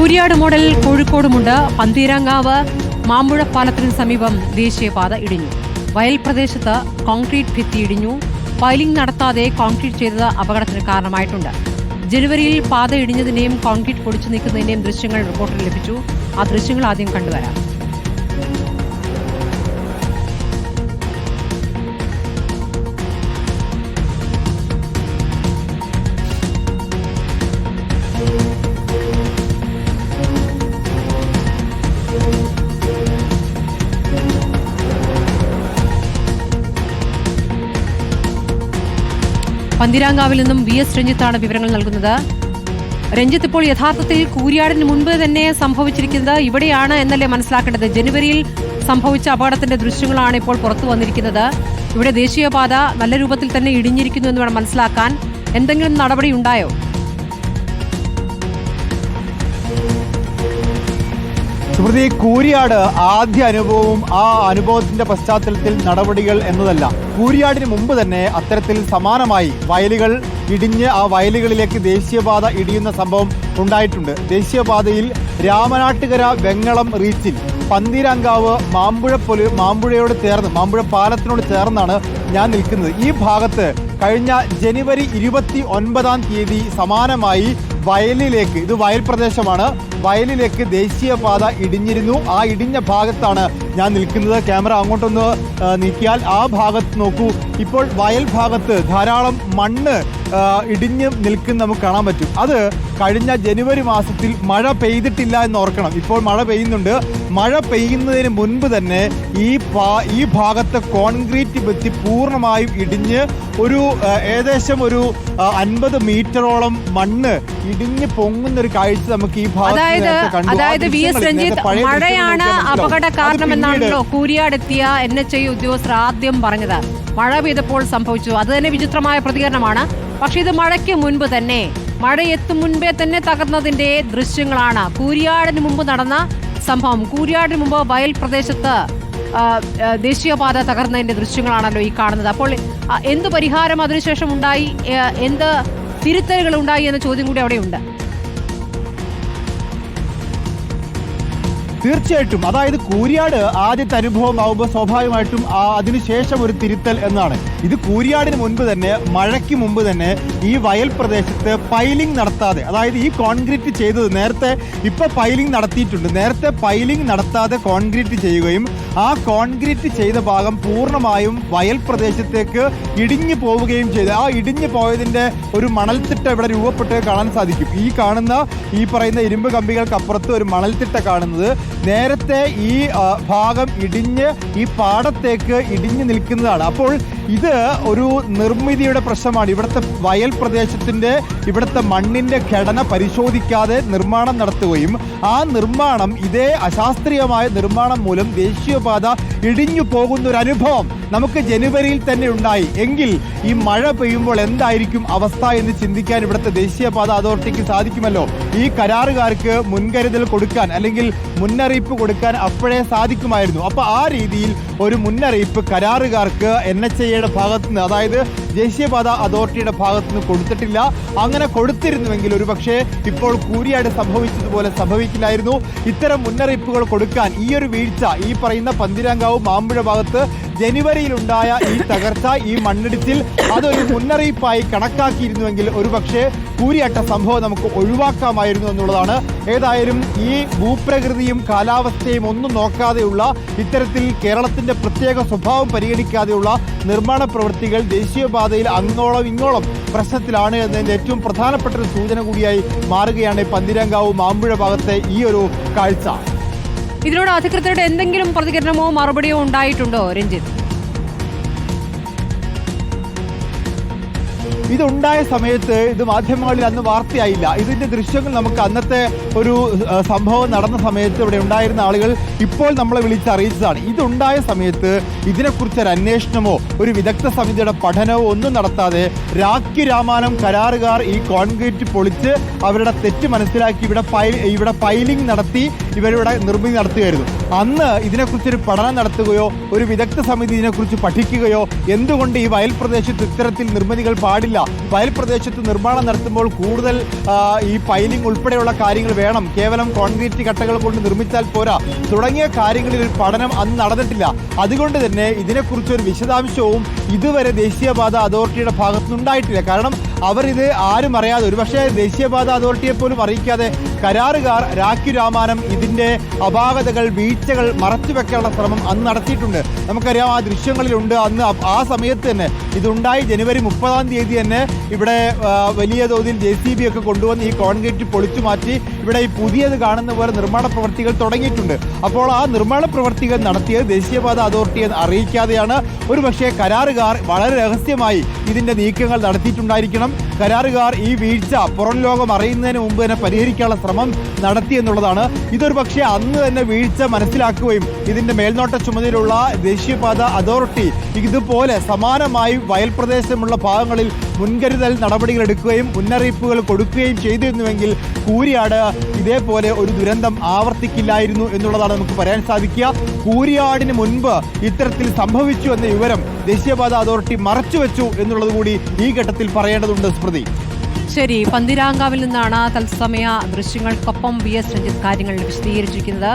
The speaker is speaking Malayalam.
കൂരിയാട് മോഡൽ കോഴിക്കോടുമുണ്ട്. പന്തീരാങ്കാവ് മാമ്പുഴ പാലത്തിന് സമീപം ദേശീയപാത ഇടിഞ്ഞു. വയൽ പ്രദേശത്ത് കോൺക്രീറ്റ് ഭിത്തി ഇടിഞ്ഞു. പൈലിംഗ് നടത്താതെ കോൺക്രീറ്റ് ചെയ്തത് അപകടത്തിന് കാരണമായിട്ടുണ്ട്. ജനുവരിയിൽ പാത ഇടിഞ്ഞതിന്റെയും കോൺക്രീറ്റ് പൊടിച്ചു നീക്കുന്നതിന്റെയും ദൃശ്യങ്ങൾ റിപ്പോർട്ടിൽ ലഭിച്ചു. ആ ദൃശ്യങ്ങൾ ആദ്യം കണ്ടുവരാം. പന്തിരാങ്കാവിൽ നിന്നും വി എസ് രഞ്ജിത്താണ് വിവരങ്ങൾ നൽകുന്നത്. രഞ്ജിത്ത് ഇപ്പോൾ യഥാർത്ഥത്തിൽ കൂരിയാടിന് മുൻപ് തന്നെ സംഭവിച്ചിരിക്കുന്നത് ഇവിടെയാണ് എന്നല്ലേ മനസ്സിലാക്കേണ്ടത്? ജനുവരിയിൽ സംഭവിച്ച അപകടത്തിന്റെ ദൃശ്യങ്ങളാണ് ഇപ്പോൾ പുറത്തു വന്നിരിക്കുന്നത്. ഇവിടെ ദേശീയപാത നല്ല രൂപത്തിൽ തന്നെ ഇടിഞ്ഞിരിക്കുന്നു എന്ന് വേണം മനസ്സിലാക്കാൻ. എന്തെങ്കിലും നടപടി ഉണ്ടായോ? സ്മൃതി കൂരിയാട് ആദ്യ അനുഭവവും ആ അനുഭവത്തിന്റെ പശ്ചാത്തലത്തിൽ നടപടികൾ എന്നതല്ല. കൂരിയാടിന് മുമ്പ് തന്നെ അത്തരത്തിൽ സമാനമായി വയലുകൾ ഇടിഞ്ഞ് ആ വയലുകളിലേക്ക് ദേശീയപാത ഇടിയുന്ന സംഭവം ഉണ്ടായിട്ടുണ്ട്. ദേശീയപാതയിൽ രാമനാട്ടുകര വെങ്ങളം റീച്ചിൽ പന്തീരാങ്കാവ് മാമ്പുഴ പൊലി മാമ്പുഴയോട് ചേർന്ന് മാമ്പുഴ പാലത്തിനോട് ചേർന്നാണ് ഞാൻ നിൽക്കുന്നത്. ഈ ഭാഗത്ത് കഴിഞ്ഞ ജനുവരി ഇരുപത്തി ഒൻപതാം തീയതി സമാനമായി വയലിലേക്ക് ഇത് വയൽ പ്രദേശമാണ് വയലിലേക്ക് ദേശീയപാത ഇടിഞ്ഞിരുന്നു. ആ ഇടിഞ്ഞ ഭാഗത്താണ് ഞാൻ നിൽക്കുന്നത്. ക്യാമറ അങ്ങോട്ടൊന്ന് നീക്കിയാൽ ആ ഭാഗത്ത് നോക്കൂ. ഇപ്പോൾ വയൽ ഭാഗത്ത് ധാരാളം മണ്ണ് ഇടിഞ്ഞ് നിൽക്കുന്ന നമുക്ക് കാണാൻ പറ്റും. അത് കഴിഞ്ഞ ജനുവരി മാസത്തിൽ മഴ പെയ്തിട്ടില്ല എന്ന് ഓർക്കണം. ഇപ്പോൾ മഴ പെയ്യുന്നുണ്ട്. മഴ പെയ്യുന്നതിന് മുൻപ് തന്നെ ഈ ഈ ഭാഗത്തെ കോൺക്രീറ്റ് ഭിത്തി പൂർണമായും ഇടിഞ്ഞ് ഒരു ഏകദേശം ഒരു അൻപത് മീറ്ററോളം മണ്ണ് ഇടിഞ്ഞ് പൊങ്ങുന്ന ഒരു കാഴ്ച നമുക്ക് ഈ ഭാഗത്ത് അതായത് അതായത് വി എസ് രഞ്ജിത്ത് മഴയാണ് അപകട കാരണമെന്നാണല്ലോ കൂരിയാടെത്തിയ എൻ എച്ച് ഐ ഉദ്യോഗസ്ഥർ ആദ്യം പറഞ്ഞത്. മഴ പെയ്തപ്പോൾ സംഭവിച്ചു. അത് തന്നെ വിചിത്രമായ പ്രതികരണമാണ്. പക്ഷെ ഇത് മഴയ്ക്ക് മുൻപ് തന്നെ. മഴ എത്തും മുൻപേ തന്നെ തകർന്നതിന്റെ ദൃശ്യങ്ങളാണ്. കൂരിയാടിന് മുമ്പ് നടന്ന സംഭവം. കൂരിയാടിന് മുമ്പ് വയൽ പ്രദേശത്ത് ദേശീയപാത തകർന്നതിന്റെ ദൃശ്യങ്ങളാണല്ലോ ഈ കാണുന്നത്. അപ്പോൾ എന്ത് പരിഹാരം അതിനുശേഷം ഉണ്ടായി? എന്ത് തിരുത്തലുകൾ ഉണ്ടായി എന്ന ചോദ്യം കൂടി അവിടെയുണ്ട്. തീർച്ചയായിട്ടും. അതായത് കൂരിയാട് ആദ്യത്തെ അനുഭവം ആവുമ്പോൾ സ്വാഭാവികമായിട്ടും അതിനുശേഷം ഒരു തിരുത്തൽ എന്നാണ്. ഇത് കൂരിയാടിന് മുൻപ് തന്നെ മഴയ്ക്ക് മുമ്പ് തന്നെ ഈ വയൽ പ്രദേശത്ത് പൈലിംഗ് നടത്താതെ അതായത് ഈ കോൺക്രീറ്റ് ചെയ്തത് നേരത്തെ ഇപ്പൊ പൈലിംഗ് നടത്തിയിട്ടുണ്ട്. നേരത്തെ പൈലിംഗ് നടത്താതെ കോൺക്രീറ്റ് ചെയ്യുകയും ആ കോൺക്രീറ്റ് ചെയ്ത ഭാഗം പൂർണമായും വയൽ പ്രദേശത്തേക്ക് ഇടിഞ്ഞു പോവുകയും ചെയ്തു. ആ ഇടിഞ്ഞു പോയതിന്റെ ഒരു മണൽത്തിട്ട ഇവിടെ രൂപപ്പെട്ട് കാണാൻ സാധിക്കും. ഈ കാണുന്ന ഈ പറയുന്ന ഇരുമ്പ് കമ്പികൾക്കപ്പുറത്ത് ഒരു മണൽത്തിട്ട കാണുന്നത് നേരത്തെ ഈ ഭാഗം ഇടിഞ്ഞ് ഈ പാടത്തേക്ക് ഇടിഞ്ഞു നിൽക്കുന്നതാണ്. അപ്പോൾ ഇത് ഒരു നിർമ്മിതിയുടെ പ്രശ്നമാണ്. ഇവിടുത്തെ വയൽ പ്രദേശത്തിന്റെ ഇവിടുത്തെ മണ്ണിന്റെ ഘടന പരിശോധിക്കാതെ നിർമ്മാണം നടത്തുകയും ആ നിർമ്മാണം ഇതേ അശാസ്ത്രീയമായ നിർമ്മാണം മൂലം ദേശീയപാത ഇടിഞ്ഞു പോകുന്ന ഒരു അനുഭവം നമുക്ക് ജനുവരിയിൽ തന്നെ ഉണ്ടായി. എങ്കിൽ ഈ മഴ പെയ്യുമ്പോൾ എന്തായിരിക്കും അവസ്ഥ എന്ന് ചിന്തിക്കാൻ ഇവിടുത്തെ ദേശീയപാത അതോറിറ്റിക്ക് സാധിക്കുമല്ലോ. ഈ കരാറുകാർക്ക് മുൻകരുതൽ കൊടുക്കാൻ അല്ലെങ്കിൽ മുന്നറിയിപ്പ് കൊടുക്കാൻ അപ്പോഴേ സാധിക്കുമായിരുന്നു. അപ്പോൾ ആ രീതിയിൽ ഒരു മുന്നറിയിപ്പ് കരാറുകാർക്ക് എൻ എച്ച് ഐയുടെ ഭാഗത്ത് നിന്ന് അതായത് ദേശീയപാത അതോറിറ്റിയുടെ ഭാഗത്ത് നിന്ന് കൊടുത്തിട്ടില്ല. അങ്ങനെ കൊടുത്തിരുന്നുവെങ്കിൽ ഒരു പക്ഷേ ഇപ്പോൾ കൂരിയാട് സംഭവിച്ചതുപോലെ സംഭവിക്കില്ലായിരുന്നു. ഇത്തരം മുന്നറിയിപ്പുകൾ കൊടുക്കാൻ ഈ ഒരു വീഴ്ച ഈ പറയുന്ന പന്തിരാങ്കാവ് മാമ്പുഴ ഭാഗത്ത് ജനുവരിയിലുണ്ടായ ഈ തകർച്ച ഈ മണ്ണിടിച്ചിൽ അതൊരു മുന്നറിയിപ്പായി കണക്കാക്കിയിരുന്നുവെങ്കിൽ ഒരുപക്ഷെ കൂരിയാട്ട സംഭവം നമുക്ക് ഒഴിവാക്കാമായിരുന്നു എന്നുള്ളതാണ്. ഏതായാലും ഈ ഭൂപ്രകൃതിയും കാലാവസ്ഥയും ഒന്നും നോക്കാതെയുള്ള ഇത്തരത്തിൽ കേരളത്തിന്റെ പ്രത്യേക സ്വഭാവം പരിഗണിക്കാതെയുള്ള നിർമ്മാണ പ്രവൃത്തികൾ ദേശീയപാതയിൽ അങ്ങോളം ഇങ്ങോളം പ്രശ്നത്തിലാണ് എന്നതിന്റെ ഏറ്റവും പ്രധാനപ്പെട്ട ഒരു സൂചന കൂടിയായി മാറുകയാണ് പന്തിരങ്കാവ് മാമ്പുഴ ഭാഗത്തെ ഈ ഒരു കാഴ്ച. ഇതിനോട് അധികൃതരുടെ എന്തെങ്കിലും പ്രതികരണമോ മറുപടിയോ ഉണ്ടായിട്ടുണ്ടോ രഞ്ജിത്ത്? ഇതുണ്ടായ സമയത്ത് ഇത് മാധ്യമങ്ങളിൽ അന്ന് വാർത്തയായില്ല. ഇതിന്റെ ദൃശ്യങ്ങൾ നമുക്ക് അന്നത്തെ ഒരു സംഭവം നടന്ന സമയത്ത് ഇവിടെ ഉണ്ടായിരുന്ന ആളുകൾ ഇപ്പോൾ നമ്മളെ വിളിച്ച് അറിയിച്ചതാണ്. ഇതുണ്ടായ സമയത്ത് ഇതിനെക്കുറിച്ച് ഒരു അന്വേഷണമോ ഒരു വിദഗ്ധ സമിതിയുടെ പഠനമോ ഒന്നും നടത്താതെ രാഖി രാമാനം കരാറുകാർ ഈ കോൺക്രീറ്റ് പൊളിച്ച് അവരുടെ തെറ്റ് മനസ്സിലാക്കി ഇവിടെ ഇവിടെ പൈലിംഗ് നടത്തി ഇവരിവിടെ നിർമ്മിതി നടത്തുകയായിരുന്നു. അന്ന് ഇതിനെക്കുറിച്ചൊരു പഠനം നടത്തുകയോ ഒരു വിദഗ്ധ സമിതി ഇതിനെക്കുറിച്ച് പഠിക്കുകയോ എന്തുകൊണ്ട് ഈ വയൽ പ്രദേശത്ത് ഇത്തരത്തിൽ നിർമ്മിതികൾ പാടില്ല? വയൽ പ്രദേശത്ത് നിർമ്മാണം നടത്തുമ്പോൾ കൂടുതൽ ഈ പൈലിംഗ് ഉൾപ്പെടെയുള്ള കാര്യങ്ങൾ വേണം. കേവലം കോൺക്രീറ്റ് കട്ടകൾ കൊണ്ട് നിർമ്മിച്ചാൽ പോരാ. തുടങ്ങിയ കാര്യങ്ങളിൽ പഠനം അന്ന് നടന്നിട്ടില്ല. അതുകൊണ്ട് തന്നെ ഇതിനെക്കുറിച്ചൊരു വിശദാംശവും ഇതുവരെ ദേശീയപാത അതോറിറ്റിയുടെ ഭാഗത്തുനിന്നുണ്ടായിട്ടില്ല. കാരണം അവർ ഇത് ആരും അറിയാതെ ഒരുപക്ഷെ ദേശീയപാത അതോറിറ്റിയെ പോലും അറിയിക്കാതെ കരാറുകാർ രാഖി രാമാനം ഇതിന്റെ അപാകതകൾ വീഴ്ചകൾ മറച്ചു വെക്കാനുള്ള ശ്രമം അന്ന് നടത്തിയിട്ടുണ്ട്. നമുക്കറിയാം ആ ദൃശ്യങ്ങളിലുണ്ട്. അന്ന് ആ- ആ സമയത്ത് തന്നെ ഇതുണ്ടായി. ജനുവരി മുപ്പതാം തീയതി തന്നെ ഇവിടെ വലിയ തോതിൽ ജെ സി ബി ഒക്കെ കൊണ്ടുവന്ന് ഈ കോൺക്രീറ്റ് പൊളിച്ചു മാറ്റി ഇവിടെ ഈ പുതിയത് കാണുന്ന പോലെ നിർമ്മാണ പ്രവർത്തികൾ തുടങ്ങിയിട്ടുണ്ട്. അപ്പോൾ ആ നിർമ്മാണ പ്രവർത്തികൾ നടത്തിയത് ദേശീയപാത അതോറിറ്റിയെ അറിയിക്കാതെയാണ്. ഒരുപക്ഷെ കരാറുകാർ വളരെ രഹസ്യമായി ഇതിന്റെ നീക്കങ്ങൾ നടത്തിയിട്ടുണ്ടായിരിക്കണം. കരാറുകാർ ഈ വീഴ്ച പുറം ലോകം അറിയുന്നതിന് മുമ്പ് തന്നെ പരിഹരിക്കാനുള്ള ശ്രമം നടത്തി എന്നുള്ളതാണ്. ഇതൊരു പക്ഷേ അന്ന് തന്നെ വീഴ്ച മനസ്സിലാക്കുകയും ഇതിന്റെ മേൽനോട്ട ചുമതലയുള്ള ദേശീയപാത അതോറിറ്റി ഇതുപോലെ സമാനമായി വയൽ പ്രദേശമുള്ള ഭാഗങ്ങളിൽ മുൻകരുതൽ നടപടികൾ എടുക്കുകയും മുന്നറിയിപ്പുകൾ കൊടുക്കുകയും ചെയ്തിരുന്നുവെങ്കിൽ കൂരിയാട് ഇതേപോലെ ഒരു ദുരന്തം ആവർത്തിക്കില്ലായിരുന്നു എന്നുള്ളതാണ് നമുക്ക് പറയാൻ സാധിക്കുക. കൂരിയാടിന് മുൻപ് ഇത്തരത്തിൽ സംഭവിച്ചു എന്ന വിവരം ദേശീയപാത അതോറിറ്റി മറച്ചുവെച്ചു എന്നുള്ളത് കൂടി ഈ ഘട്ടത്തിൽ പറയേണ്ടതുണ്ട് സ്മൃതി. ശരി പന്തിരാങ്കാവിൽ നിന്നാണ് തത്സമയ ദൃശ്യങ്ങൾക്കൊപ്പം വി എസ് രഞ്ജിത്ത് കാര്യങ്ങൾ വിശദീകരിച്ചിരിക്കുന്നത്.